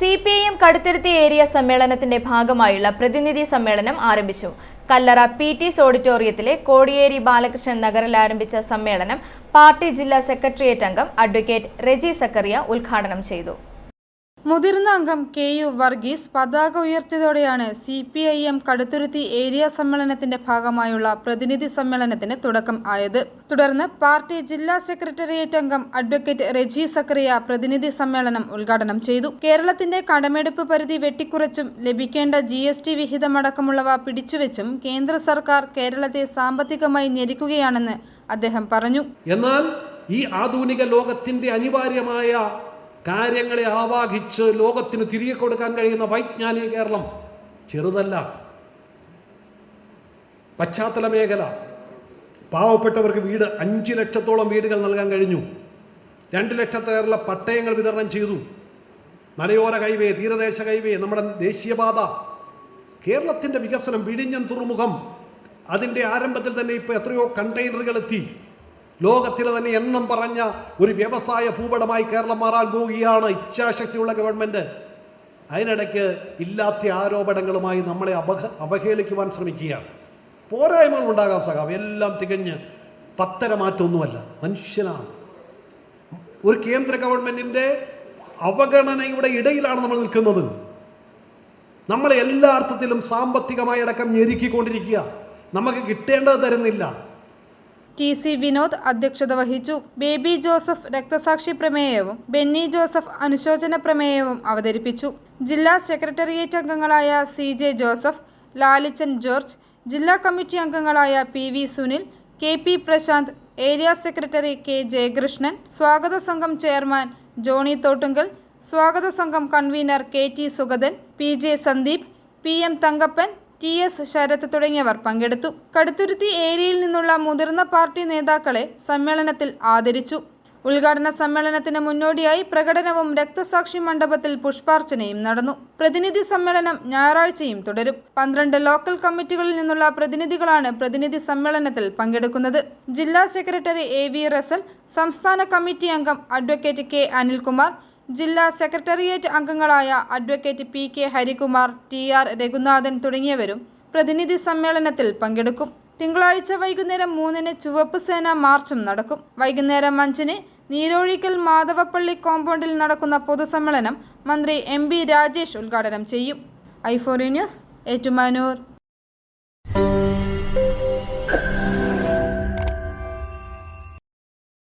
C P I M Kaduthuruthy area സമ്മേളനത്തിന്റെ ഭാഗമായുള്ള പ്രതിനിധി സമ്മേളനം ആരംഭിച്ചു. കല്ലറ പി ടി ഓഡിറ്റോറിയത്തിലെ കോടിയേരി ബാലകൃഷ്ണൻ നഗറിൽ ആരംഭിച്ച സമ്മേളനം പാർട്ടി ജില്ലാ സെക്രട്ടേറിയറ്റ് അംഗം അഡ്വക്കേറ്റ് റെജി സക്കറിയ ഉദ്ഘാടനം ചെയ്തു. മുതിർന്ന അംഗം കെ യു വർഗീസ് പതാക ഉയർത്തിയതോടെയാണ് C P I M Kaduthuruthy area സമ്മേളനത്തിന്റെ ഭാഗമായുള്ള പ്രതിനിധി സമ്മേളനത്തിന് തുടക്കം ആയത്. തുടർന്ന് പാർട്ടി ജില്ലാ സെക്രട്ടേറിയറ്റ് അംഗം അഡ്വക്കേറ്റ് റെജി സക്രിയ പ്രതിനിധി സമ്മേളനം ഉദ്ഘാടനം ചെയ്തു. കേരളത്തിന്റെ കടമെടുപ്പ് പരിധി വെട്ടിക്കുറച്ചും ലഭിക്കേണ്ട ജി എസ് ടി വിഹിതമടക്കമുള്ളവ പിടിച്ചുവെച്ചും കേന്ദ്ര സർക്കാർ കേരളത്തെ സാമ്പത്തികമായി ഞെരുക്കുകയാണെന്ന് അദ്ദേഹം പറഞ്ഞു. എന്നാൽ ഈ ആധുനിക ലോകത്തിന്റെ അനിവാര്യമായ കാര്യങ്ങളെ ആവാഹിച്ച് ലോകത്തിന് തിരികെ കൊടുക്കാൻ കഴിയുന്ന വൈജ്ഞാനിക കേരളം ചെറുതല്ല. പശ്ചാത്തല മേഖല. പാവപ്പെട്ടവർക്ക് വീട് അഞ്ച് ലക്ഷത്തോളം വീടുകൾ നൽകാൻ കഴിഞ്ഞു. രണ്ട് ലക്ഷത്തേറെ പട്ടയങ്ങൾ വിതരണം ചെയ്തു. മലയോര ഹൈവേ തീരദേശ ഹൈവേ നമ്മുടെ ദേശീയപാത. കേരളത്തിന്റെ വികസനം വിഴിഞ്ഞം തുറമുഖം. അതിന്റെ ആരംഭത്തിൽ തന്നെ ഇപ്പോൾ എത്രയോ കണ്ടെയ്നറുകൾ എത്തി. ലോകത്തിലെ തന്നെ എണ്ണം പറഞ്ഞ ഒരു വ്യവസായ ഭൂപടമായി കേരളം മാറാൻ പോവുകയാണ് ഇച്ഛാശക്തിയുള്ള ഗവൺമെന്റ് അതിനിടയ്ക്ക് ഇല്ലാത്ത ആരോപണങ്ങളുമായി നമ്മളെ അപഹ അവഹേളിക്കുവാൻ ശ്രമിക്കുകയാണ്. പോരായ്മകൾ ഉണ്ടാകാൻ സഹ എല്ലാം തികഞ്ഞ് പത്തര മാറ്റമൊന്നുമല്ല മനുഷ്യനാണ്. ഒരു കേന്ദ്ര ഗവൺമെന്റിന്റെ അവഗണനയുടെ ഇടയിലാണ് നമ്മൾ നിൽക്കുന്നത്. നമ്മളെ എല്ലാ അർത്ഥത്തിലും സാമ്പത്തികമായി അടക്കം ഞെരുക്കിക്കൊണ്ടിരിക്കുക. നമുക്ക് കിട്ടേണ്ടത് തരുന്നില്ല. ടി സി വിനോദ് അധ്യക്ഷത വഹിച്ചു. ബേബി ജോസഫ് രക്തസാക്ഷി പ്രമേയവും ബെന്നി ജോസഫ് അനുശോചന പ്രമേയവും അവതരിപ്പിച്ചു. ജില്ലാ സെക്രട്ടേറിയറ്റ് അംഗങ്ങളായ സി ജെ ജോസഫ് ലാലിച്ചൻ ജോർജ് ജില്ലാ കമ്മിറ്റി അംഗങ്ങളായ P V Sunil K P Prashanth area secretary K Jayakrishnan സ്വാഗത സംഘം ചെയർമാൻ ജോണി തോട്ടുങ്കൽ സ്വാഗത സംഘം convener K T Sugathan P J Sandeep P M Thankappan T S Sarath തുടങ്ങിയവർ പങ്കെടുത്തു. കടുത്തുരുത്തി ഏരിയയിൽ നിന്നുള്ള മുതിർന്ന പാർട്ടി നേതാക്കളെ സമ്മേളനത്തിൽ ആദരിച്ചു. ഉദ്ഘാടന സമ്മേളനത്തിന് മുന്നോടിയായി പ്രകടനവും രക്തസാക്ഷി മണ്ഡപത്തിൽ പുഷ്പാർച്ചനയും നടന്നു. പ്രതിനിധി സമ്മേളനം ഞായറാഴ്ചയും തുടരും. പന്ത്രണ്ട് ലോക്കൽ കമ്മിറ്റികളിൽ നിന്നുള്ള പ്രതിനിധികളാണ് പ്രതിനിധി സമ്മേളനത്തിൽ പങ്കെടുക്കുന്നത്. ജില്ലാ സെക്രട്ടറി എ വി റസൽ സംസ്ഥാന കമ്മിറ്റി അംഗം അഡ്വക്കേറ്റ് കെ അനിൽകുമാർ ജില്ലാ സെക്രട്ടേറിയറ്റ് അംഗങ്ങളായ advocate P K Harikumar T R Raghunathan തുടങ്ങിയവരും പ്രതിനിധി സമ്മേളനത്തിൽ പങ്കെടുക്കും. തിങ്കളാഴ്ച വൈകുന്നേരം മൂന്നിന് ചുവപ്പ് സേന മാർച്ചും നടക്കും. വൈകുന്നേരം അഞ്ചിന് നീരോഴിക്കൽ മാധവപ്പള്ളി കോമ്പൗണ്ടിൽ നടക്കുന്ന പൊതുസമ്മേളനം മന്ത്രി എം ബി രാജേഷ് ഉദ്ഘാടനം ചെയ്യും. ഐഫോറി ന്യൂസ് ഏറ്റുമാനൂർ.